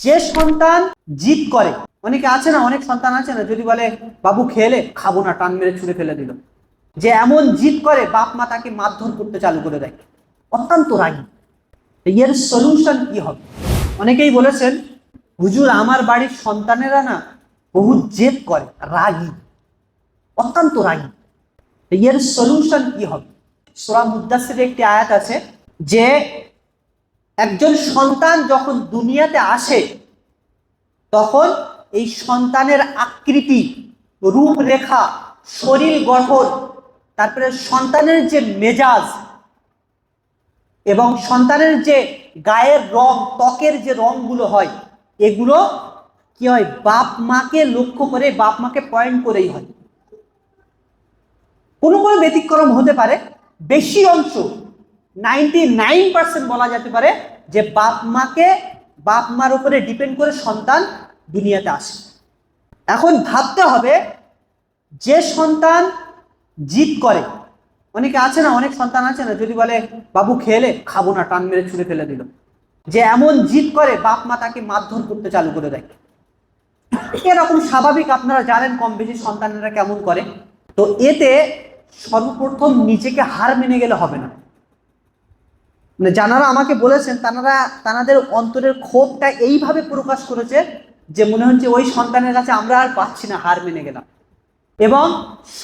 যে সন্তান জিদ করে, অনেকে আছে না, অনেক সন্তান আছে না, যদি বলে, বাবু, খেলে, খাব না টান মেরে ছুঁড়ে ফেলে দিল। যে এমন জিদ করে, বাপ মা তাকে মারধর করতে চালু করে দেয়। অত্যন্ত রাগী। এর সলিউশন কি হবে? অনেকেই বলেছেন, হুজুর, আমার বাড়ির সন্তানেরা না বহু জেদ করে, রাগী। অত্যন্ত রাগী। এর সলিউশন কি হবে? সোরা মুদাসের একটি আয়াত আছে, যে একজন সন্তান যখন দুনিয়াতে আসে, তখন এই সন্তানের আকৃতি, রূপরেখা, শরীর গঠন, তারপরে সন্তানের যে মেজাজ এবং সন্তানের যে গায়ের রং, ত্বকের যে রংগুলো হয়, এগুলো কি হয়? বাপ মাকে লক্ষ্য করে, বাপ মাকে পয়েন্ট করেই হয়। কোনো কোনো ব্যতিক্রম হতে পারে, বেশি অংশ নাইনটি নাইন পার্সেন্ট বলা যেতে পারে যে বাপ মাকে বাপ মার উপরে ডিপেন্ড করে সন্তান দুনিয়াতে আসে। এখন ভাবতে হবে যে সন্তান জিদ করে, অনেকে আছে না, অনেক সন্তান আছে না, যদি বলে, বাবু, খেলে, খাব না, টান মেরে ছুঁড়ে ফেলে দিল। যে এমন জিদ করে, বাপ মা তাকে মারধর করতে চালু করে দেয়। এরকম স্বাভাবিক আপনারা জানেন কম বেশি সন্তানেরা কেমন করে। তো এতে সর্বপ্রথম নিজেকে হার মেনে গেলে হবে না। যারা আমাকে বলেছেন তারা তাদের অন্তরের ক্ষোভটা এইভাবে প্রকাশ করেছে যে মনে হচ্ছে ওই সন্তানের কাছে আমরা আর পাচ্ছি না, হার মেনে গেলাম। এবং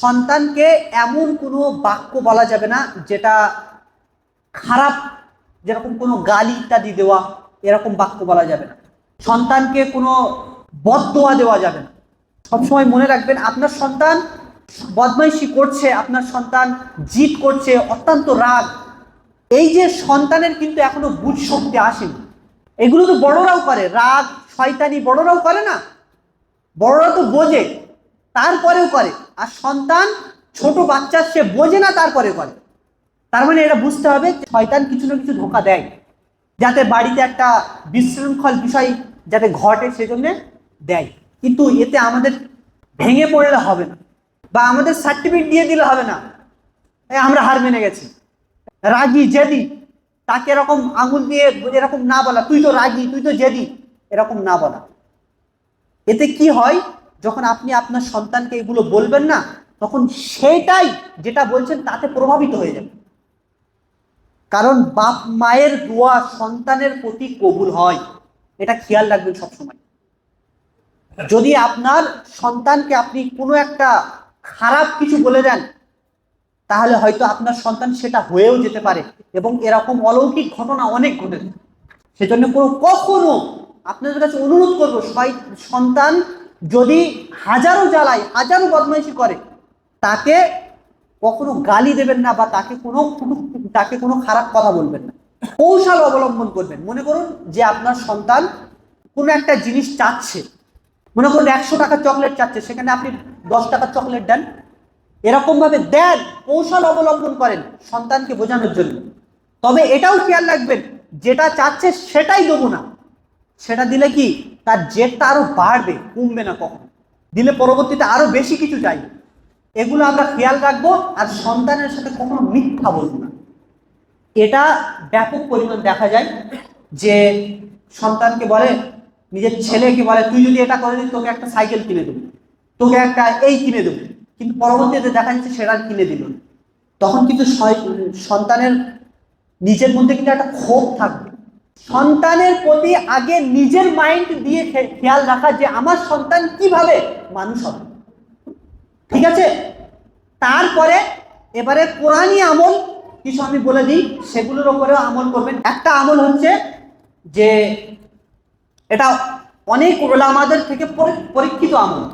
সন্তানকে এমন কোনো বাক্য বলা যাবে না যেটা খারাপ, যেরকম কোনো গালি ইত্যাদি দেওয়া, এরকম বাক্য বলা যাবে না। সন্তানকে কোনো বদদোয়া দেওয়া যাবে না। সবসময় মনে রাখবেন, আপনার সন্তান বদমাইশি করছে, আপনার সন্তান জিদ করছে, অত্যন্ত রাগ এই যে সন্তানের কিন্তু এখনও বুঝ শক্তি আসেনি। এগুলো তো বড়রাও করে, রাগ, শয়তানি বড়রাও করে না। বড়রা তো বোঝে, তারপরেও করে। আর সন্তান ছোট বাচ্চা, সে বোঝে না, তারপরে করে। তার মানে এটা বুঝতে হবে শয়তান কিছু না কিছু ধোকা দেয়। যাতে বাড়িতে একটা বিশৃঙ্খল বিষয় যাতে ঘটে, সেজন্য দেয়। কিন্তু এতে আমাদের ভেঙে পড়লে হবে না, বা আমাদের সার্টিফিকেট দিয়ে দিলে হবে না। আমরা হার মেনে গেছি। রাগি, জেদি। তাকে এরকম আঙুল দিয়ে এরকম না বলা। তুই তো রাগি, তুই তো জেদি। এরকম না বলা। এতে কি হয়? যখন আপনি আপনার সন্তানকে এগুলো বলবেন না, তখন সেটাই যেটা বলছেন তাতে প্রভাবিত হয়ে যাবে। কারণ বাপ মায়ের দোয়া সন্তানের প্রতি কবুল হয়। এটা খেয়াল রাখবেন সবসময়। যদি আপনার সন্তানকে আপনি কোনো একটা খারাপ কিছু বলে দেন তাহলে হয়তো আপনার সন্তান সেটা হয়েও যেতে পারে। এবং এরকম অলৌকিক ঘটনা অনেক ঘটেছে। সেজন্য কোনো কখনো আপনাদের কাছে অনুরোধ করব সন্তান যদি হাজারো জ্বালায়, হাজারো বদমাইশি করে, তাকে কখনো গালি দেবেন না বা তাকে কোনো তাকে কোনো খারাপ কথা বলবেন না। কৌশল অবলম্বন করবেন। মনে করুন যে আপনার সন্তান কোনো একটা জিনিস চাচ্ছে। মনে করুন একশো টাকার চকলেট চাচ্ছে, সেখানে আপনি দশ টাকার চকলেট দেন এরকম ভাবে দেন, কৌশল অবলম্বন করেন সন্তানকে বোঝানোর জন্য। তবে এটাও খেয়াল রাখবেন, যেটা চাচ্ছে সেটাই দেবো না সেটা দিলে কি, তার জেদটা আরও বাড়বে, কমবে না কখনো। দিলে পরবর্তীতে আরও বেশি কিছু চাইবে এগুলো আমরা খেয়াল রাখব আর সন্তানের সাথে কখনো মিথ্যা বলব না। এটা ব্যাপক পরিমাণ দেখা যায় যে সন্তানকে বলে, নিজের ছেলেকে বলে, তুই যদি এটা করে দিস, তোকে একটা সাইকেল কিনে দেবো। তোকে একটা এই কিনে দেবো। কিন্তু পরবর্তীতে দেখা যাচ্ছে সেটা কিনে দিল তখন কিন্তু সন্তানের নিজের মধ্যে কিন্তু একটা ক্ষোভ থাকবে। সন্তানের প্রতি আগে নিজের মাইন্ড দিয়ে খেয়াল রাখা যে আমার সন্তান কীভাবে মানুষ হবে। ঠিক আছে? তারপরে এবারে কোরআনই আমল, কিছু আমি বলে দিই, সেগুলোর উপরেও আমল করবেন। একটা আমল হচ্ছে যে এটা অনেক ওলামাদের থেকে পরি- পরীক্ষিত আমল।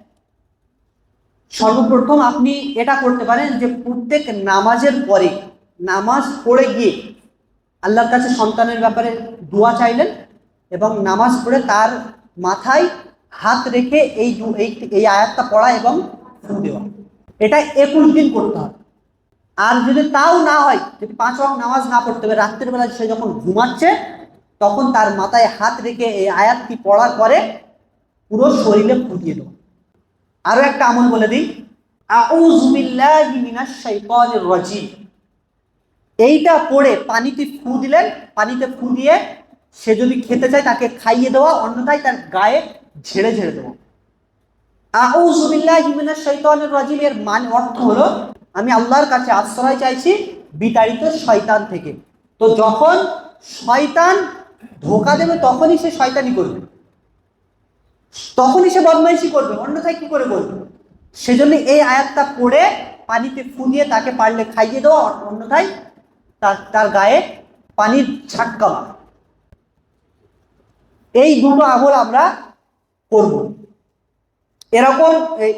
সর্বপ্রথম আপনি এটা করতে পারেন যে প্রত্যেক নামাজের পরে, নামাজ পড়ে গিয়ে আল্লাহর কাছে সন্তানের ব্যাপারে দোয়া চাইলেন এবং নামাজ পড়ে তার মাথায় হাত রেখে এই এই আয়াতটা পড়া এবং ফু দেওয়া। এটা একুশ দিন করতে হবে। আর যদি তাও না হয়, যদি পাঁচ ওয়াক্ত নামাজ না পড়তে হবে রাত্রের বেলা সে যখন ঘুমাচ্ছে, তখন তার মাথায় হাত রেখে এই আয়াতটি পড়ার পরে পুরো শরীরে ফুটিয়ে দেবো আরও একটা আমল বলে দিই। রাজিম। এইটা পড়ে পানিতে ফু দিলেন পানিতে ফু দিয়ে সে যদি খেতে চায় তাকে খাইয়ে দেওয়া, অন্যথায় তার গায়ে ঝেড়ে ঝেড়ে দেওয়া। রাজিম এর মানে অর্থ হলো, আমি আল্লাহর কাছে আশ্রয় চাইছি বিতাড়িত শয়তান থেকে। তো যখন শয়তান ধোকা দেবে, তখনই সে শয়তানি করবে। তখনই সে বদমাইশি করবে, অন্যথায় কি করে বলবে? সেজন্য এই আয়াতটা পড়ে পানিতে ফু দিয়ে তাকে পারলে খাইয়ে দেওয়া অন্যথায় তার তার গায়ে পানির ছাটকা এই দুটো আমল আমরা করব। এরকম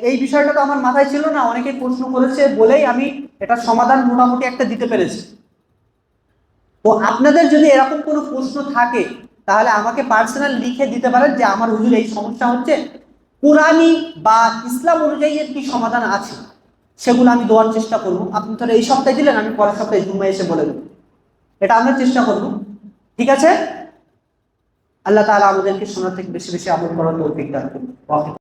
এই বিষয়টা তো আমার মাথায় ছিল না অনেকে প্রশ্ন করেছে বলেই আমি এটা সমাধান মোটামুটি একটা দিতে পেরেছি। তো আপনাদের যদি এরকম কোনো প্রশ্ন থাকে তাহলে আমাকে পার্সোনাল লিখে দিতে পারেন যে আমার হুজুর এই সমস্যা হচ্ছে। কোরআনি বা ইসলাম অনুযায়ী এর কি সমাধান আছে? সেগুলো আমি দেওয়ার চেষ্টা করব। আপনি তাহলে এই সপ্তাহে দিলেন, আমি পরের সপ্তাহে জুমে এসে বলে দেবো। এটা আমরা চেষ্টা করব। ঠিক আছে? আল্লাহ তাআলা আমাদেরকে শোনা থেকে বেশি বেশি আমল করার তৌফিক দান করুন।